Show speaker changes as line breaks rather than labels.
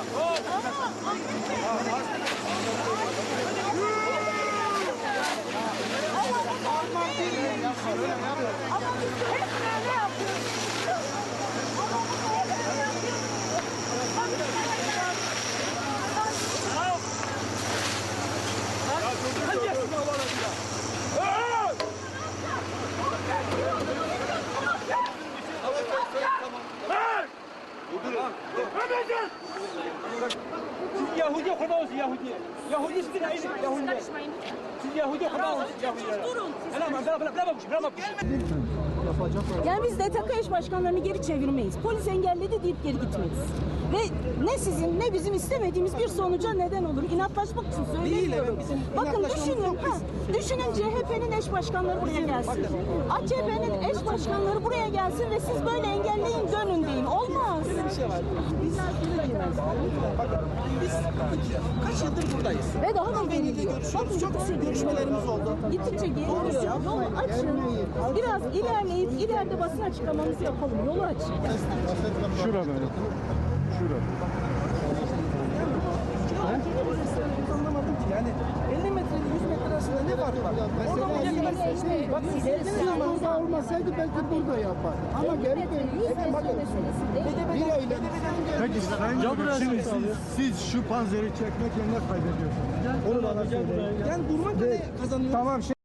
Ama
Siz Yahudi kurban olsun Yahudi. Yahudi sizin aynı Yahudi. Siz Yahudi kurban olsun Yahudi. Durun. Bırakma bırakma bırakma bırakma.
Yani biz DTK eş başkanlarını geri çevirmeyiz. Polis engelledi deyip geri gitmeyiz. Ve ne sizin ne bizim istemediğimiz bir sonuca neden olur. İnatlaşmak için söylemiyorum. Bakın düşünün, ha, düşünün CHP'nin eş başkanları buraya gelsin. AKP'nin eş başkanları buraya gelsin ve siz böyle engelleyin dönün deyin. Olmaz.
Kaç yıldır buradayız.
Ve daha da geliyor.
görüşüyoruz. Çok sık görüşmelerimiz oldu.
Gittikçe geliyor. Yolu açın. Biraz ilerleyip ileride basın açıklamamızı yapalım. Yolu açın.
Şura böyle. Şura.
Anlamadım ki yani 50 metre ile 100 metre arasında ne fark var? Kadar Bak siz
Burada olmasaydı belki burada yapar. Ama geri dönüp bakın. Peki Sayın Cumhurbaşkanı, şimdi siz, siz şu panzeri çekmekle ne kaybediyorsunuz? Onu bana söyleyin.
yani durmak ne kazanıyor?
Tamam şimdi